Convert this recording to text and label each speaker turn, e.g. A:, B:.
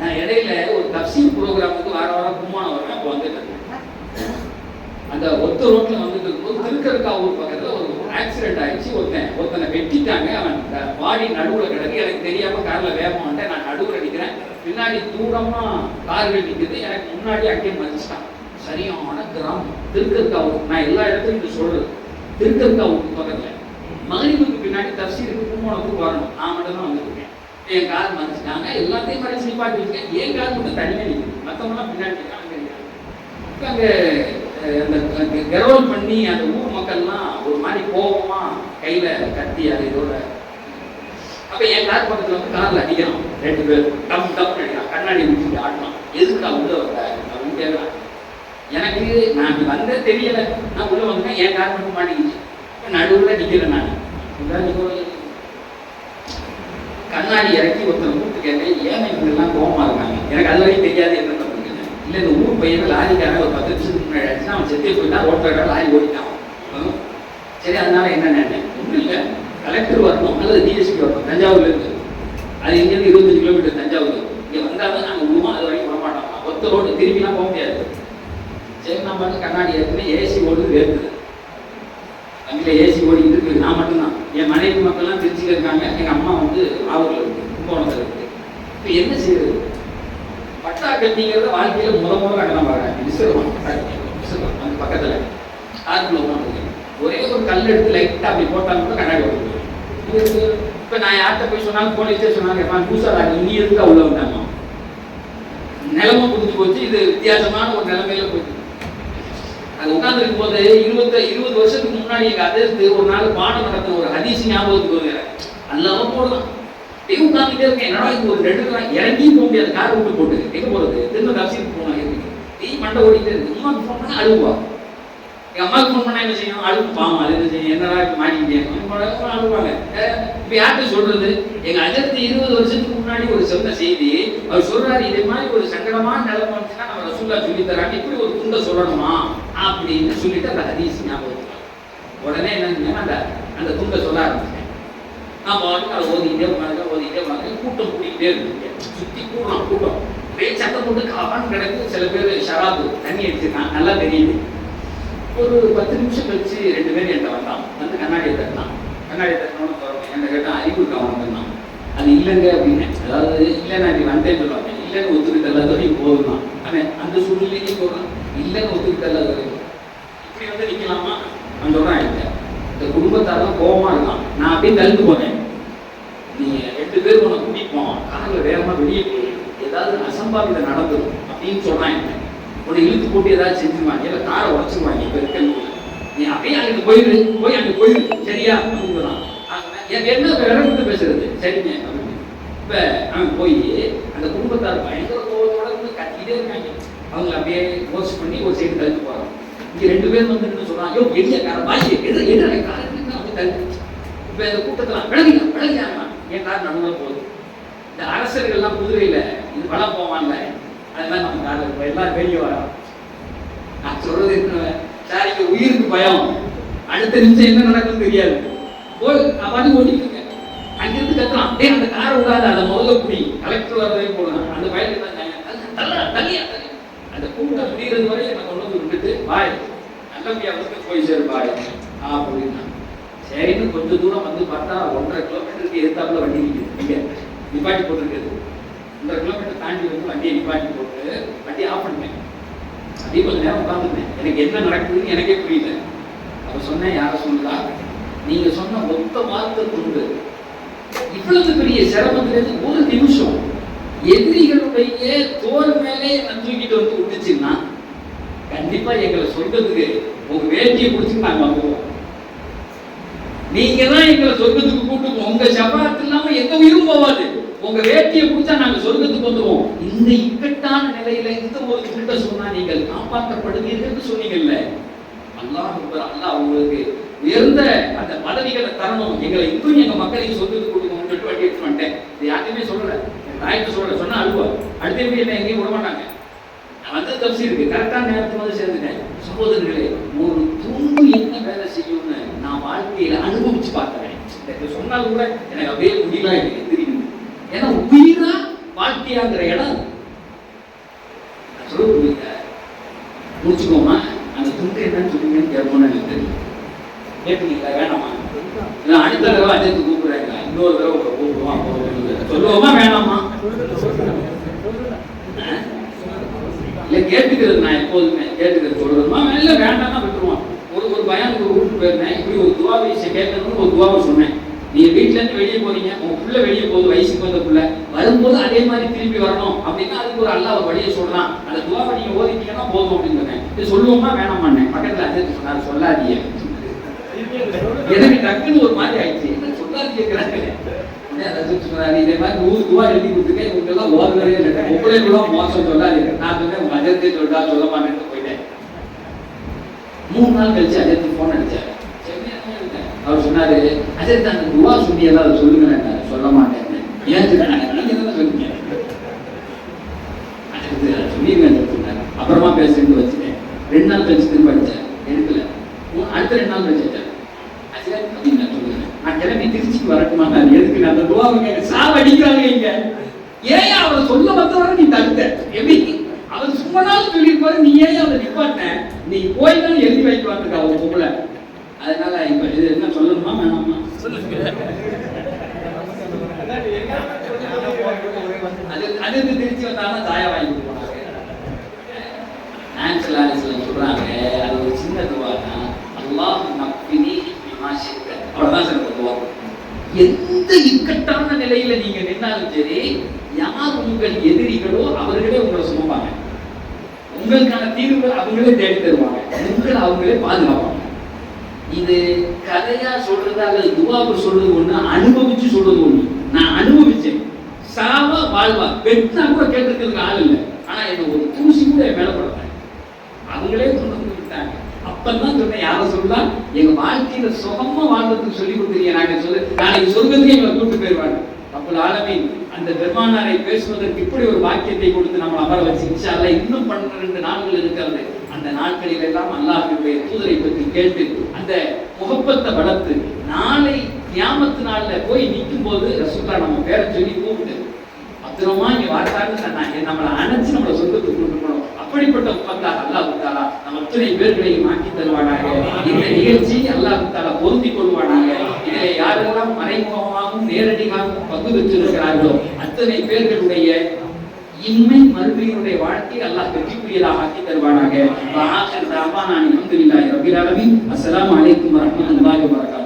A: நான் இடையில ஒரு தப்சீல் ப்ரோக்ராமுக்கு வார வாரம் கும்மானம் வரேன் அப்போ வந்துட்டு அந்த ஒத்த ரோட்ல வந்துட்டு இருக்கும்போது திருக்கருக்காவூர் பக்கத்துல ஒரு ஆக்சிடென்ட் ஆயிடுச்சு. ஒருத்தன் ஒருத்தனை வெட்டிட்டாங்க. அவன் பாடி நடுவுல கிடக்கு. எனக்கு தெரியாம கார்ல வேகமா வந்துட்டேன் நான் நடுவுல நிற்கிறேன் பின்னாடி தூரமா கார்கள் நிக்குது. எனக்கு முன்னாடி அங்கே மதிச்சிட்டான். சரியான கிராமம். திருக்கருக்காவூர். நான் எல்லா இடத்துலையும் இது சொல்றது. திருக்கருக்காவூருக்கு பக்கத்துல. மகிழ்வுக்கு பின்னாடி தப்சீருக்கு கும்போணத்துக்கு வரணும். நான் மட்டும் தான் வந்துருக்கேன் என் கார் மதிச்சிட்டாங்க எல்லாத்தையும் மறைச்சு நிப்பாட்டி இருக்கேன் என் கார் மட்டும் தனியாக நிற்குது மற்றவங்களாம் பின்னாடி அங்கே இப்போ அங்கே அந்த கெரோல் பண்ணி அந்த ஊர் மக்கள்லாம் ஒரு மாதிரி கோபமாக கையில் கத்தி அது இதோட அப்போ என் கார் பக்கத்தில் வந்து காரில் அடிக்கிறோம் ரெண்டு பேர். டம் டம் அடிக்கிறான். கண்ணாடி முடிச்சுட்டு ஆடணும் எதுக்கு உள்ள வர நான் கேட்கறான் எனக்கு நான் வந்த தெரியலை. நான் உள்ளே வந்தேன். என் கார் மட்டும் மாட்டிக்கிச்சு. இப்ப நடுவில் நிக்கிறேன் நான். உள்ளார கண்ணாடி இறக்கி ஒருத்தர் கூப்பிட்டு கேட்டேன் ஏன் இப்படிலாம் கோபமா இருக்காங்க எனக்கு அது வரைக்கும் தெரியாது என்ன பண்ணுங்க இல்லை இந்த ஊர் பையன் லாரிக்காரன் ஒரு பத்து நிமிஷத்துக்கு முன்னாடி ஆச்சுன்னா அவன் செத்தே போயிட்டா ஓட்டுறா லாரி ஓடிட்டான் சரி அதனால என்ன நினைட்டேன் ஒன்றும் இல்லை கலெக்டர் வரணும் அல்லது டிஎஸ்பி வரணும் தஞ்சாவூர்ல இருந்து. அது இங்கேருந்து இருபத்தஞ்சு கிலோமீட்டர் தஞ்சாவூர். இங்கே வந்தாலும் நாங்கள் விடுவோம் அது வரைக்கும் வரமாட்டோம் ஒத்த ரோடு திருப்பிலாம் போக முடியாது. சரி நான் பார்த்து கண்ணாடி ஏற்கனவே ஏசி ஓடுது வேர்க்குது. அங்கே ஏசி ஓடிக்கிட்டு இருக்கு நான் மட்டும்தான். என் மனைவி மக்கள்லாம் திருச்சியில் இருக்காங்க. எங்கள் அம்மா வந்து ஆவூரில் இருக்குது கும்பகோணத்தில் இருக்குது இப்போ என்ன செய்யுது பட்டா கட்டிங்கிறத வாழ்க்கையில் முத முதல்ல அங்கே தான் பாருங்க விசிறுவான் விசிறுவான் அந்த பக்கத்தில். ஆற்றுல உட்காந்துருக்கு ஒரே ஒரு கல் எடுத்து லைட்டாக அப்படி போட்டாலும் கூட கண்ணாடி ஓடுது இப்போ நான் யார்கிட்ட போய் சொன்னாலும் போலீஸே சொன்னாங்க பூசாரா நீ எதுக்கு உள்ள வந்தாங்க நிலைமை புரிஞ்சு போச்சு. இது வித்தியாசமான ஒரு நிலைமையில போயிட்டு அது உட்கார்ந்து போது இருபத்த இருபது வருஷத்துக்கு முன்னாடி எங்க அதிர்ந்து ஒரு நாள் பாடம் நடத்தின ஒரு ஹதீஸ் ஞாபகத்துக்கு வருகிற எனக்கு. அல்லாம போடலாம் அப்படியே உட்காந்துட்டே இருக்கேன். என்னடா இது? ஒரு ரெண்டு நாள் இறங்கியும் போக முடியாது கார் விட்டு போட்டு. எங்க போறது? திரும்ப தப்சீலுக்கு போனோம் இருக்கு நீ மண்டை ஓடிட்டே இருக்கு. அழுவா எங்க அம்மாவுக்கு ஃபோன் பண்ணா என்ன செய்யும் அழுவு பாவம் அது என்ன செய்யும் என்னடா இப்படி மாட்டிக்கிட்டே அழுவாங்க அஹ் இப்ப யார்கிட்ட சொல்றது? எங்க அஜத்து இருபது வருஷத்துக்கு முன்னாடி ஒரு சொன்ன செய்தி அவர் சொல்றாரு இதே மாதிரி ஒரு சங்கடமான நிலைமை வந்துச்சுன்னா நம்ம ரசூல்லா சொல்லி தராங்க இப்படி ஒரு துண்டை சொல்லணுமா? அப்படின்னு சொல்லிட்டு அந்த ஹதீஸ் ஞாபகம் உடனே என்ன அந்த அந்த துண்டை சொல்ல ஆரம்பிச்சேன். நான் பாட்டுக்கு அதை ஓதிக்கிட்டே உட்காந்து ஓதிக்கிட்டே உட்காந்து கூட்டம் கூட்டிக்கிட்டே இருக்கு சுத்தி கூடலாம் கூட்டம். அப்படியே சத்தம் போட்டு காப்பான்னு கிடக்கு. சில பேர் ஷராபு தண்ணி அடிச்சிருக்கான் நல்லா தெரியுது. ஒரு பத்து நிமிஷம் கழிச்சு ரெண்டு பேரும் என்கிட்ட வந்தான். வந்து கண்ணாடியை தட்டினான். கண்ணாடியை தட்டினோன்னு சொல்றேன் என்ன கேட்டால் அறிவு இருக்கா அவனுக்கு அது இல்லைங்க அப்படின்னு. அதாவது இல்லை நான் இப்படி வந்தேன்னு சொல்லுவாங்க. இல்லைன்னு ஒத்துக்கிட்ட எல்லாத்தையும் போதும் தான் அவன் அந்த சூழ்நிலைக்கு போகிறான் இல்லைன்னு ஒத்துக்கிட்ட எல்லாத்தையும் இப்படி வந்து நிற்கலாமா அந்த தான் என்கிட்ட இந்த குடும்பத்தாரெல்லாம் கோபமாக இருக்கான். நான் அப்படியே கலந்து போனேன். நீ ரெண்டு பேரும் உன்னை கூட்டிட்டு போவான். காரில் வேகமாக வெளியே போய் ஏதாவது அசம்பாவிதம் நடந்துடும் அப்படின்னு சொன்னான் என்ன உன்னை இழுத்து போட்டு ஏதாவது செஞ்சுருவாங்க இல்லை காரை உடச்சிருவாங்க இப்போ இருக்க நீ அப்படியே அங்கே போயிரு போய் அங்கே போயிரு. சரியா? அப்படின்னு எனக்கு என்ன? வேற வந்து பேசுறது. சரிங்க அப்படின்னு. இப்போ அவன் போய் அந்த குடும்பத்தார் பயங்கர கோபத்தோட வந்து கத்திக்கிட்டே இருக்காங்க. அவங்க அப்படியே போஸ்ட் பண்ணி ஒரு சைடு தள்ளி போகிறான் இங்கே ரெண்டு பேர் வந்து என்ன ஐயோ பெரிய கார பாய் எது என்ன காரத்துக்கு அப்படி தள்ளி இப்போ இந்த கூட்டத்தில் விளங்கினா விளங்கினா என் கார் நடுவில் போகுது. இந்த அரசர்கள்லாம் குதிரையில் இது வளம் போவான்ல அதெல்லாம் நம்ம காரில் இப்போ எல்லாரும் வெளியே வரோம் நான் சொல்றது என்ன சார் இங்க உயிருக்கு பயம். அடுத்த நிமிஷம் என்ன நடக்கும் தெரியாது. போய் நான் பாட்டு ஓடிட்டு அங்கிருந்து கத்துறான். டேய் அந்த காரை விடாத அதை முதல்ல குடி கலெக்டர் வர வரைக்கும் போடுறான் அந்த பயலுக்கு தான் நியாயம். தள்ளியா அந்த கூட்டம் முடிகிறது வரை என்னை கொண்டு வந்து விட்டுட்டு பாய் நல்லபடியா வந்து போய் சேரு பாய். அப்படின்னா சரின்னு கொஞ்சம் தூரம் வந்து பார்த்தா ஒன்றரை கிலோமீட்டருக்கு எதிர்த்தாப்புல வண்டி நிற்குது இங்க நிப்பாட்டி போட்டுருக்குது ஒன்றரை கிலோமீட்டர் தாண்டி வந்து வண்டியை நிப்பாட்டி போட்டு வண்டி ஆஃப் பண்ணேன் அதே கொஞ்ச நேரம் உட்காந்துருந்தேன் எனக்கு என்ன நடக்குதுன்னு எனக்கே புரியல. அவர் சொன்னேன் யாரை சொல்லுதா நீங்க சொன்ன மொத்த வார்த்தை கொண்டு இவ்வளவு பெரிய சிரமத்திலிருந்து ஒரு நிமிஷம் எதிரிகளுடைய தோல் மேலே நான் தூக்கிட்டு வந்து விட்டுச்சுன்னா கண்டிப்பா எங்களை சொர்க்கத்துக்கு உங்க வேட்டியை பிடிச்சி நாங்க வந்துடுவோம் நீங்க தான் எங்களை சொர்க்கத்துக்கு கூட்டு உங்க சபாத்து இல்லாம எந்த உயிரும் போவாது. உங்க வேட்டியை பிடிச்சா நாங்க சொர்க்கத்துக்கு வந்துருவோம். இந்த இக்கட்டான நிலையில இந்த ஒரு துண்ட சொன்னா நீங்கள் காப்பாற்றப்படுவீர்கள் சொன்னீங்கல்ல? அல்லாஹ் அல்லாஹ் உங்களுக்கு உயர்ந்த அந்த பதவிகளை தரணும். எங்களை இன்னும் எங்க மக்களையும் சொர்க்கத்துக்கு கொடுக்கணும்னு சொல்லிட்டு வண்டி எடுத்து வந்துட்டேன். இது யாருமே சொல்லல. தாய்க்கு சொல்லல. சொன்னா அழுவா. அடுத்த எப்படி என்ன எங்கேயும் விட மாட்டாங்க. நான் தப்சி இருக்கு. கரெக்டான நேரத்துக்கு வந்து சேர்ந்துட்டேன். சகோதரர்களே ஒரு துண்டு என்ன வேலை செய்யும்னு நான் வாழ்க்கையில அனுபவிச்சு பார்த்தேன் இதை சொன்னாலும் கூட எனக்கு அப்படியே முடியலாம் எனக்கு ஏன்னா உயிரா வாழ்க்கையாங்கிற இடம். சொல்லுவீங்க முடிச்சுக்கோமா? அந்த துண்டு என்னன்னு சொன்னீங்கன்னு கேட்போம்னு எனக்கு தெரியும். கேட்பீங்களா? வேணாமா? நான் அடுத்த தடவை அஜித்து கூப்பிடுறாங்க. இன்னொரு தடவை உங்களை கூப்பிடுவோம் போகிறோம் சொல்லுவோமா வேணாமா? இல்லை கேட்டுக்கிறது நான் எப்போதுமே கேட்டுக்கிறது சொல்லுவோமா இல்லை வேண்டாம்னா விட்டுருவான் ஒரு ஒரு பயம் ஒரு வீட்டுக்கு போயிருந்தேன். இப்படி ஒரு துவா விஷயம் கேட்கணும்னு ஒரு துவாவை சொன்னேன். நீங்க வீட்ல இருந்து வெளியே போறீங்க உங்க புள்ள வெளியே போகுது வயசுக்கு வந்த புள்ள வரும்போது அதே மாதிரி திரும்பி வரணும் அப்படின்னா அதுக்கு ஒரு அல்லா ஒரு வழியை சொல்றான். அந்த துவாவை நீங்க ஓதிட்டீங்கன்னா போதும் அப்படின்னு சொன்னேன். இது சொல்லுவோமா வேணாமான்னு பக்கத்துல அஜய் சொன்னார் சொல்லாதீங்க. எனக்கு டக்குன்னு ஒரு மாதிரி ஆயிடுச்சு. என்ன கேட்கிறாங்க சொன்னாரு இதே மாதிரி நூறு துவா எழுதி கொடுத்துருக்கேன் இவங்க எல்லாம் ஓதுறதே இல்லை. உங்களை மோசம் சொல்லாது நான் சொன்னேன் உங்க அஜித்தே சொல்றா சொல்ல மாட்டேன்னு போயிட்டேன் மூணு நாள் கழிச்சு அஜித் போன் அடிச்சாரு. அவர் சொன்னாரு அஜித் அந்த துவா சொன்னியெல்லாம் அதை சொல்லுங்க சொல்ல மாட்டேன் ஏன் சொன்னாங்க நீங்க தானே சொன்னீங்க சொல்லிருங்க அப்புறமா பேசுறேன்னு வச்சுட்டேன். ரெண்டு நாள் கழிச்சு திரும்ப அடிச்சேன் எடுக்கல அடுத்த ரெண்டு நாள் கழிச்சு அடிச்சாரு. அப்படின்னு நான் சொல்லுங்க நான் கிளம்பி திருச்சிக்கு வரட்டுமா நான் எதுக்கு? அந்த துவாவுங்க சாவடிக்கிறாங்க இங்க. ஏன் அவரை சொல்ல வந்தவரை நீ தடுத்த. எப்படி? அவர் சும்மா நாள் சொல்லியிருப்பாரு. நீ ஏன் அதை நிப்பாட்ட நீ போய் தான் எழுதி வைக்க வந்துருக்கா அவன் பொம்பளை? அதனால இப்ப இது என்ன சொல்லணுமா வேணாமா? அது அது இது திருச்சி வந்தாலும் தாயா வாங்கி போனாங்க ஆன்சல் ஆலிஸ்லாம் சொல்றாங்க. அது ஒரு சின்ன துவா தான் அல்லாஹ் அவ்வளவுதான் சார் துவா எந்த இக்கட்டான நிலையில நீங்க நின்னாலும் சரி யார் உங்கள் எதிரிகளோ அவர்களே உங்களை சுமப்பாங்க. உங்களுக்கான தீர்வுகள் அவங்களே தேடி தருவாங்க. உங்களை அவங்களே பாதுகாப்பாங்க. இது கதையா சொல்றது அல்லது துவாவு சொல்றது ஒண்ணு அனுபவிச்சு சொல்றது ஒண்ணு. நான் அனுபவிச்சேன். சாவா வாழ்வா. பெத்தா கூட கேட்டிருக்கிறதுக்கு ஆள் இல்லை. ஆனா என்ன ஒரு தூசி கூட என் மேல படல. அவங்களே கொண்டு வந்து விட்டாங்க. அப்பதான் சொன்னேன் யார சொல்லலாம் எங்க வாழ்க்கையில சுகமா வாழ்றதுக்கு சொல்லி கொடுத்துருக்கீங்க நாங்க சொல்லு நாளைக்கு சொர்க்கத்துக்கு எங்களை கூட்டு போயிருவாங்க அப்போ ஆலமின் அந்த பெருமானாரை பேசுவதற்கு இப்படி ஒரு வாக்கியத்தை கொடுத்து நம்ம அமர வச்சு இன்ஷால்ல இன்னும் பன்னிரண்டு நாட்கள் இருக்கிறது. அந்த நாட்களில் எல்லாம் அல்லாஹினுடைய தூதரை பற்றி கேட்டு அந்த முகப்பத்தை வளர்த்து நாளை கியாமத்து நாள்ல போய் நிற்கும் போது ரசூல்லா நம்ம பேரை சொல்லி கூப்பிட்டு பத்திரமா இங்க வார்த்தான்னு நம்மளை அணைச்சு நம்மளை சொந்தத்துக்கு கொண்டு போனோம் அப்படிப்பட்ட ஒப்பந்தாக அல்லாஹ் தாலா நம்ம அத்தனை பேர்களையும் மாற்றி தருவானாக. இந்த நிகழ்ச்சி அல்லாஹ் தாலா பொருந்தி கொள்வானாக. இதிலே யாரெல்லாம் மறைமுகமாகவும் நேரடியாகவும் பங்கு பெற்றிருக்கிறார்களோ அத்தனை பேர்களுடைய இன்மை மறுமையினுடைய வாழ்க்கை அல்லாஹ் வெற்றிக்குரியதாக ஆக்கி தருவானாக. ஆசிர் தாபானான் அல்ஹம்துலில்லாஹி அஸ்ஸலாமு அலைக்கும் வரஹ்மத்துல்லாஹி வபரகாத்துஹு